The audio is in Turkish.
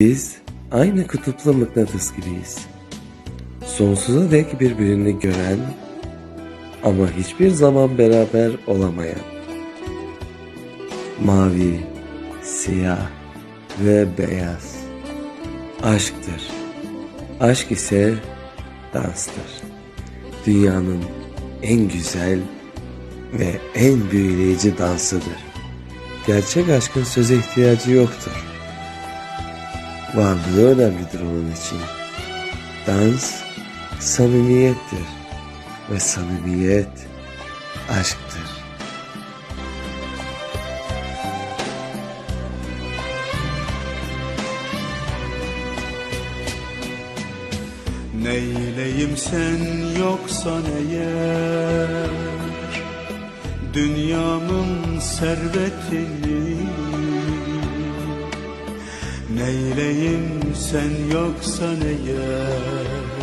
Biz aynı kutuplu mıknatıs gibiyiz. Sonsuza dek birbirini gören ama hiçbir zaman beraber olamayan. Mavi, siyah ve beyaz. Aşktır. Aşk ise danstır. Dünyanın en güzel ve en büyüleyici dansıdır. Gerçek aşkın söze ihtiyacı yoktur. Varlığı önemlidir onun için. Dans samimiyettir ve samimiyet aşktır. Neyleyim sen yoksan eğer Dünyamın servetini Neyleyim sen yoksan eğer